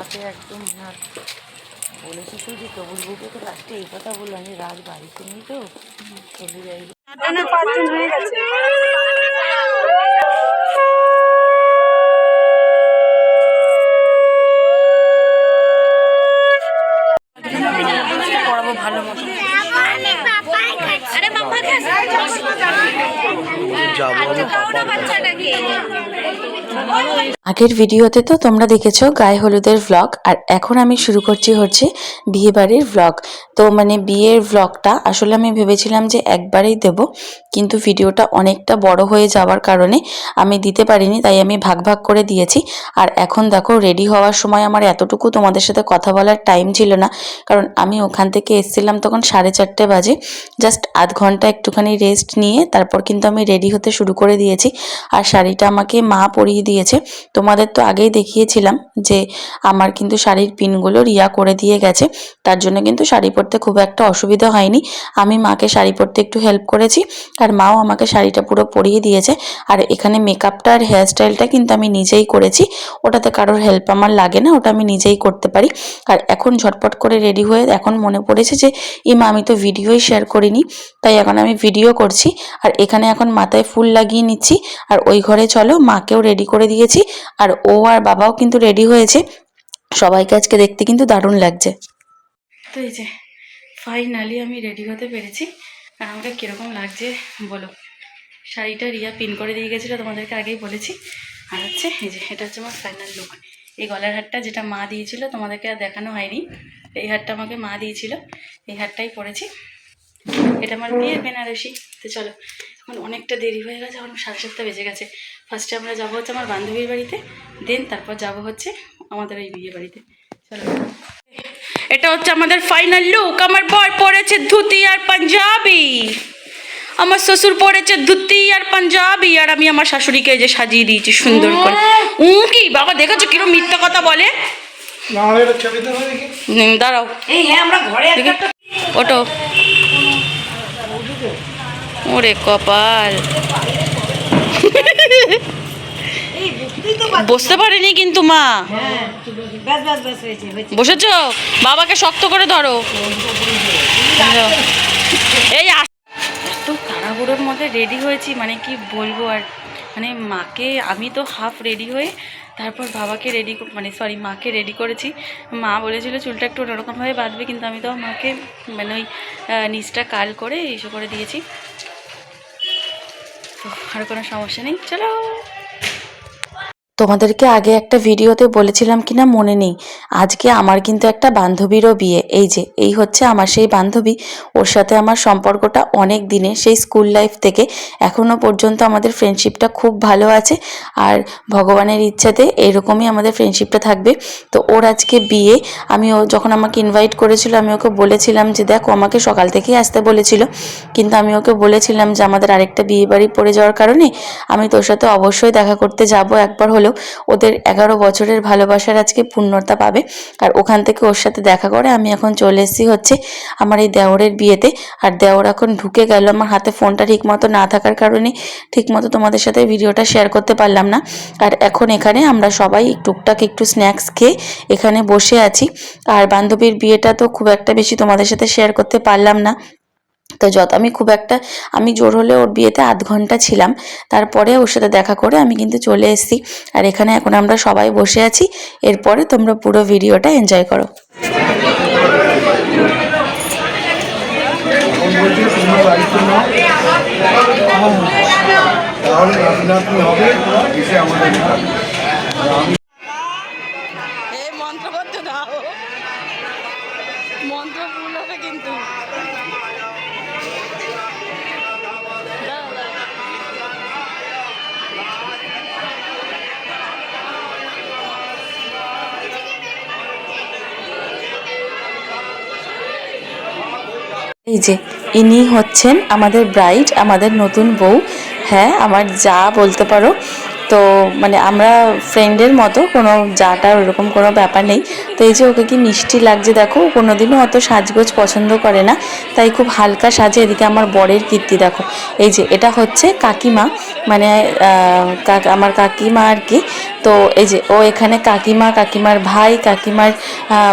রাতে একদম আর বলেছি তো যে কবুল বুকে তো লাস্টে এই কথা বলল আমি রাত বাড়িতে নেই তো চলে যাই। পাঁচজন হয়ে গেছে। করাবো ভালো মতো। আগের ভিডিওতে তো তোমরা দেখেছ গায়ে হলুদের ভ্লগ আর এখন আমি শুরু করছি হচ্ছে বিয়ে বাড়ির ভ্লগ তো মানে বিয়ের ভ্লগটা আসলে আমি ভেবেছিলাম যে একবারেই দেব, কিন্তু ভিডিওটা অনেকটা বড় হয়ে যাওয়ার কারণে আমি দিতে পারিনি, তাই আমি ভাগ ভাগ করে দিয়েছি। আর এখন দেখো রেডি হওয়ার সময় আমার এতটুকু তোমাদের সাথে কথা বলার টাইম ছিল না, কারণ আমি ওখান থেকে এসেছিলাম তখন সাড়ে চারটে বাজে। জাস্ট আধ ঘণ্টা একটুখানি রেস্ট নিয়ে তারপর কিন্তু আমি রেডি হতে শুরু করে দিয়েছি। আর শাড়িটা আমাকে মা পরিয়ে দিয়েছে। তোমাদের তো আগেই দেখিয়েছিলাম যে আমার কিন্তু শাড়ির পিনগুলো রিয়া করে দিয়ে গেছে। তার জন্য কিন্তু শাড়ি পরতে খুব একটা অসুবিধা হয়নি। আমি মাকে শাড়ি পরতে একটু হেল্প করেছি আর মাও আমাকে শাড়িটা পুরো পরিয়ে দিয়েছে। আর এখানে মেকআপটা আর হেয়ারস্টাইলটা কিন্তু আমি নিজেই করেছি। ওটাতে কারোর হেল্প আমার লাগে না, ওটা আমি নিজেই করতে পারি। আর এখন ঝটপট করে রেডি হয়ে এখন মনে পড়েছে যে ইমা আমি তো ভিডিওই শেয়ার করিনি, তাই এখন আমি ভিডিও করছি। আর এখানে এখন মাথায় ফুল লাগিয়ে নিচ্ছি। আর ওই ঘরে চলো, মাকেও রেডি করে দিয়েছি। আর ও আর বাবাও কিন্তু রেডি হয়েছে। সবাইকে আজকে দেখতে কিন্তু দারুণ লাগছে। তো এই যে ফাইনালি আমি রেডি হতে পেরেছি। আর আমাকে কীরকম লাগছে বলো? শাড়িটা রিয়া পিন করে দিয়ে গেছিল, তোমাদেরকে আগেই বলেছি। আর হচ্ছে, এই যে, এটা হচ্ছে আমার ফাইনাল লুক এই গলার হারটা যেটা মা দিয়েছিল, তোমাদেরকে আর দেখানো হয়নি। এই হারটা আমাকে মা দিয়েছিল। এই হারটাই পরেছি। এটা আমার বিয়ের বেনারসি। তো চলো, এখন অনেকটা দেরি হয়ে গেছে, এখন সাড়ে সাতটা বেজে গেছে। ফার্স্টে আমরা যাব হচ্ছে আমার বান্ধবীর বাড়িতে দেন তারপর যাব হচ্ছে আমাদের এই বিয়ে বাড়িতে। চলো। এটা হচ্ছে আমাদের ফাইনাল লুক আমার বর পরেছে ধুতি আর পাঞ্জাবি। আমার শ্বশুর পরেছে ধুতি আর পাঞ্জাবি। আর আমি আমার শাশুড়িকে যে সাজিয়ে দিয়েছি সুন্দর করে। উ কি? বাবা দেখেছ কিরম মিথ্যা কথা বলে? দাঁড়াও। হ্যাঁ আমরা ঘরে দেখি। ওটো। ওরে কপাল। বসতে পারেনি কিন্তু মা। বসেছ? বাবাকে শক্ত করে ধরো। এই এত তাড়াহুড়োর মধ্যে রেডি হয়েছি মানে কি বলব আর মানে মাকে আমি তো হাফ রেডি হয়ে তারপর বাবাকে রেডি মানে সরি মাকে রেডি করেছি। মা বলেছিল চুলটা একটু অন্যরকমভাবে বাঁধবে, কিন্তু আমি তো মাকে মানে ওই নিচটা কাল করে ইসে করে দিয়েছি। আর কোনো সমস্যা নেই। চলো! তোমাদেরকে আগে একটা ভিডিওতে বলেছিলাম কিনা মনে নেই। আজকে আমার কিন্তু একটা বান্ধবীরও বিয়ে। এই যে, এই হচ্ছে আমার সেই বান্ধবী। ওর সাথে আমার সম্পর্কটা অনেক দিনে সেই স্কুল লাইফ থেকে এখনও পর্যন্ত আমাদের ফ্রেন্ডশিপটা খুব ভালো আছে। আর ভগবানের ইচ্ছাতে এরকমই আমাদের ফ্রেন্ডশিপটা থাকবে। তো ওর আজকে বিয়ে। আমি ও যখন আমাকে ইনভাইট করেছিল, আমি ওকে বলেছিলাম যে, দেখো আমাকে সকাল থেকেই আসতে বলেছিল। কিন্তু আমি ওকে বলেছিলাম যে, আমাদের আরেকটা বিয়ে বাড়ি পড়ে যাওয়ার কারণে আমি তোর সাথে অবশ্যই দেখা করতে যাব। একবার ওদের এগারো বছরের ভালোবাসার আজকে পূর্ণতা পাবে। আর ওখান থেকে ওর সাথে দেখা করে আমি এখন চলে এসেছি হচ্ছে আমার এই দেওরের বিয়েতে। আর দেওর এখন ঢুকে গেল। আমার হাতে ফোনটা ঠিকমতো না থাকার কারণে ঠিকমতো তোমাদের সাথে ভিডিওটা শেয়ার করতে পারলাম না। আর এখন এখানে আমরা সবাই টুকটাক একটু স্ন্যাক্স খেয়ে এখানে বসে আছি। আর বান্ধবীর বিয়েটা তো খুব একটা বেশি তোমাদের সাথে শেয়ার করতে পারলাম না। তো যত। আমি খুব একটা, আমি জোর হলে ওর বিয়েতে আধ ঘণ্টা ছিলাম। তারপরে ওর সাথে দেখা করে আমি কিন্তু চলে এসেছি। আর এখানে এখন আমরা সবাই বসে আছি। এরপরে তোমরা পুরো ভিডিওটা এনজয় করো। তাহলে হবে? আমাদের এই যে ইনি হচ্ছেন আমাদের ব্রাইড আমাদের নতুন বউ। হ্যাঁ আমার যা বলতে পারো। তো মানে আমরা ফ্রেন্ডের মতো কোনো যাটার ওরকম কোনো ব্যাপার নেই। তো এই যে ওকে কি মিষ্টি লাগছে দেখো, ও কোনোদিনও অত সাজগোজ পছন্দ করে না। তাই খুব হালকা সাজে এদিকে আমার বরের কীর্তি দেখো। এই যে এটা হচ্ছে কাকিমা মানে আমার কাকিমা আর কি। তো এই যে ও এখানে কাকিমা, কাকিমার ভাই, কাকিমার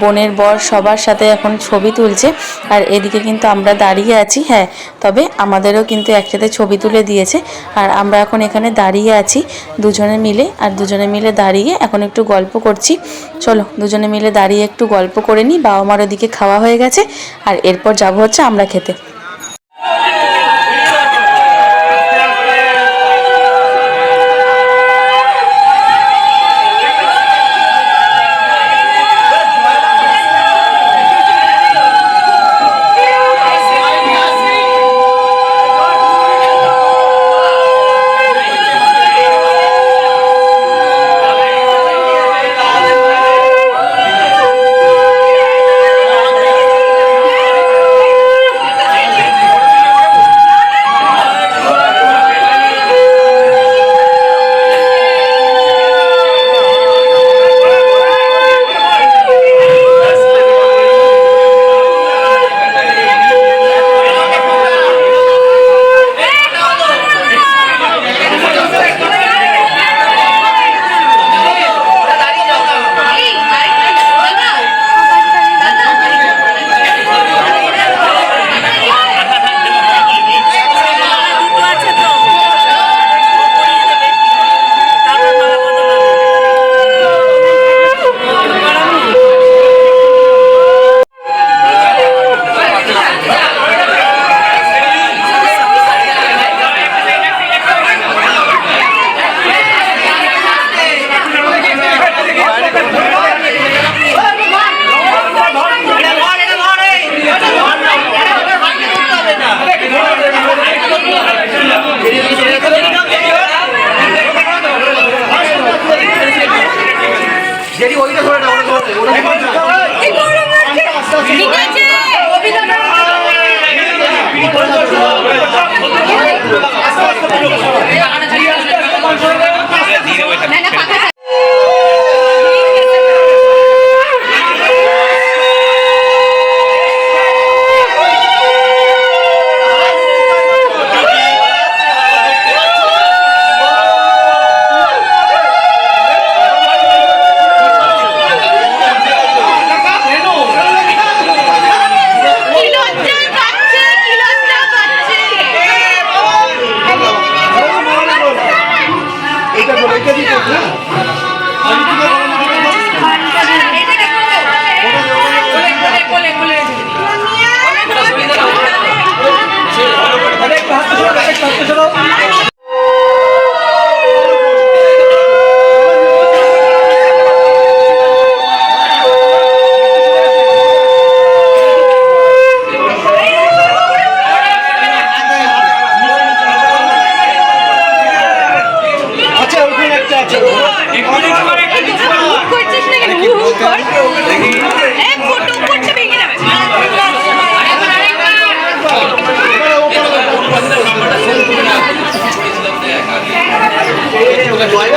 বোনের বর সবার সাথে এখন ছবি তুলছে। আর এদিকে কিন্তু আমরা দাঁড়িয়ে আছি হ্যাঁ তবে আমাদেরও কিন্তু একসাথে ছবি তুলে দিয়েছে। আর আমরা এখন এখানে দাঁড়িয়ে আছি, দুজনে মিলে। আর দুজনে মিলে দাঁড়িয়ে এখন একটু গল্প করছি। চলো, দুজনে মিলে দাঁড়িয়ে একটু গল্প করে নিই। বাবা মার ওদিকে খাওয়া হয়ে গেছে। আর এরপর যাব হচ্ছে আমরা খেতে। এটা তো রেখে দিতে Hola,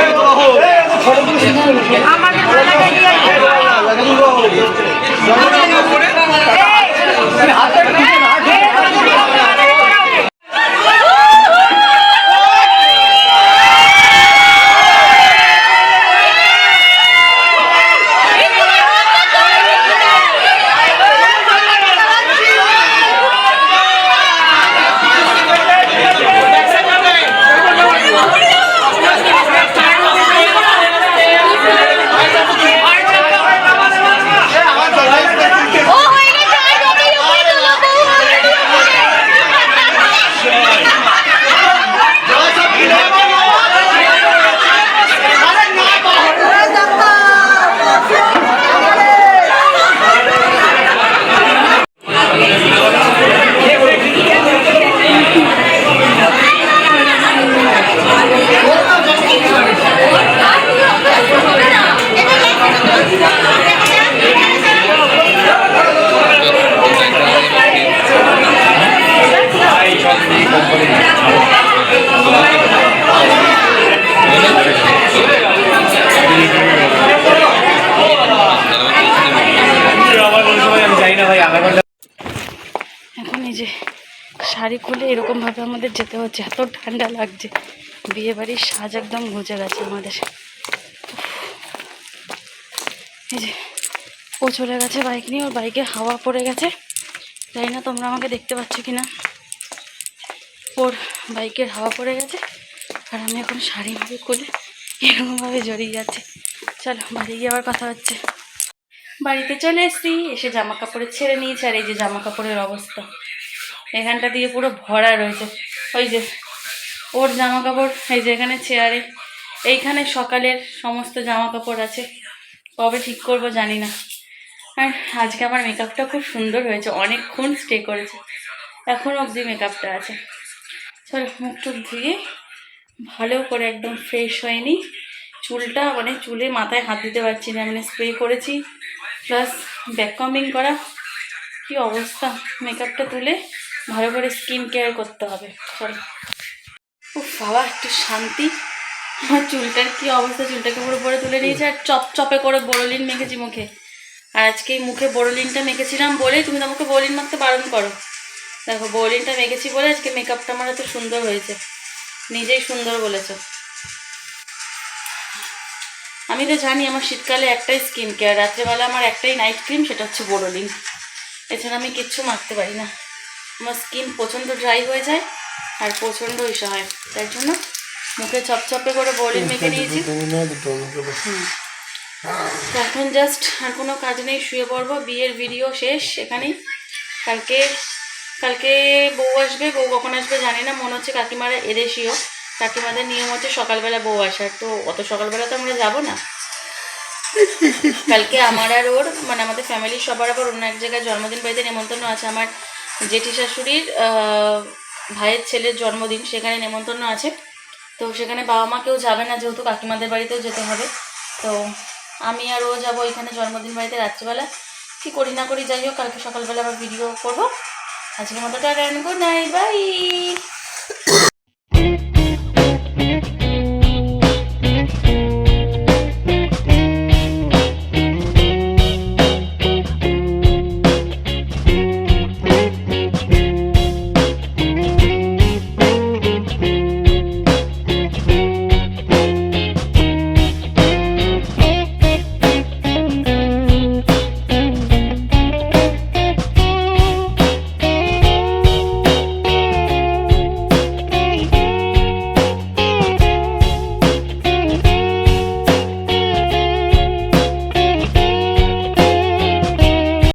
যেতে হচ্ছে, এত ঠান্ডা লাগছে। বিয়ে বাড়ির সাজ একদম ঘুচে গেছে আমাদের। এই যে, ও চলে গেছে বাইক নিয়ে, ওর বাইকে হাওয়া পড়ে গেছে। জানি না তোমরা আমাকে দেখতে পাচ্ছ কি না ওর বাইকের হাওয়া পড়ে গেছে, আর আমি এখন শাড়ি মাড়ি খুলে এরকমভাবে জড়িয়ে যাচ্ছে। চলো, বাড়ি গিয়ে আবার কথা হচ্ছে। বাড়িতে চলে এসেছি, এসে জামা কাপড়ে ছেড়ে নিয়েছি, আর এই যে জামা কাপড়ের অবস্থা। এখানটা দিয়ে পুরো ভরা রয়েছে। ওই যে, ওর জামা কাপড় এই যে এখানে চেয়ারে। এইখানে সকালের সমস্ত জামা কাপড় আছে। কবে ঠিক করব জানি না। আর আজকে আমার মেকআপটা খুব সুন্দর হয়েছে। অনেকক্ষণ স্টে করেছে। এখন অবধি মেকআপটা আছে। চলো মুখ টুক ধুয়ে ভালো করে একদম ফ্রেশ হয়নি। চুলটা মানে চুলে মাথায় হাত দিতে পারছি না। মানে স্প্রে করেছি। প্লাস ব্যাক কম্বিং করা। কি অবস্থা? মেকআপটা তুলে ভালো করে স্কিন কেয়ার করতে হবে চলো উফ বাবা, একটু শান্তি। আমার চুলটার কি অবস্থা? চুলটাকে পুরো পরে তুলে নিয়েছে আর চপ চপে করে বোরোলিন মেখেছি মুখে। আর আজকে মুখে বোরোলিনটা মেখেছিলাম বলে তুমি তো আমাকে বোরোলিন মাখতে বারণ করো। দেখো বোরোলিনটা মেখেছি বলে আজকে মেকআপটা আমার এত সুন্দর হয়েছে। নিজেই সুন্দর বলেছ। আমি তো জানি আমার শীতকালে একটাই স্কিন কেয়ার রাত্রেবেলা আমার একটাই নাইট ক্রিম সেটা হচ্ছে বোরোলিন এছাড়া আমি কিচ্ছু মাখতে পারি না। আমার স্কিন প্রচণ্ড ড্রাই হয়ে যায় আর প্রচণ্ড ইসে হয়। তাই জন্য মুখে চপচপে করে বোরোলিন মেখে নিয়েছি। এখন জাস্ট আর কোনো কাজ নেই শুয়ে পড়ব। বিয়ের ভিডিও শেষ এখানেই। কালকে কালকে বউ আসবে বউ কখন আসবে জানি না মনে হচ্ছে কাকিমারা এদেশীয়। কাকিমাদের নিয়ম হচ্ছে সকালবেলা বউ আসার তো অত সকালবেলা তো আমরা যাব না। কালকে আমার আর ওর মানে আমাদের ফ্যামিলির সবার আবার অন্য এক জায়গায় জন্মদিন বাড়িতে নেমন্তন্ন আছে। আমার জেঠি শাশুড়ির ভাইয়ের ছেলের জন্মদিন, সেখানে নেমন্তন্ন আছে। তো সেখানে বাবা মা কেউ যাবে না, যেহেতু কাকিমাদের বাড়িতেও যেতে হবে। তো আমি আর ও যাব এখানে জন্মদিন বাড়িতে রাত্রিবেলা। কি করি না করি, যাই হোক, কালকে সকালবেলা আবার ভিডিও করব। আজকের মতো টাকা গুড নাইট বাই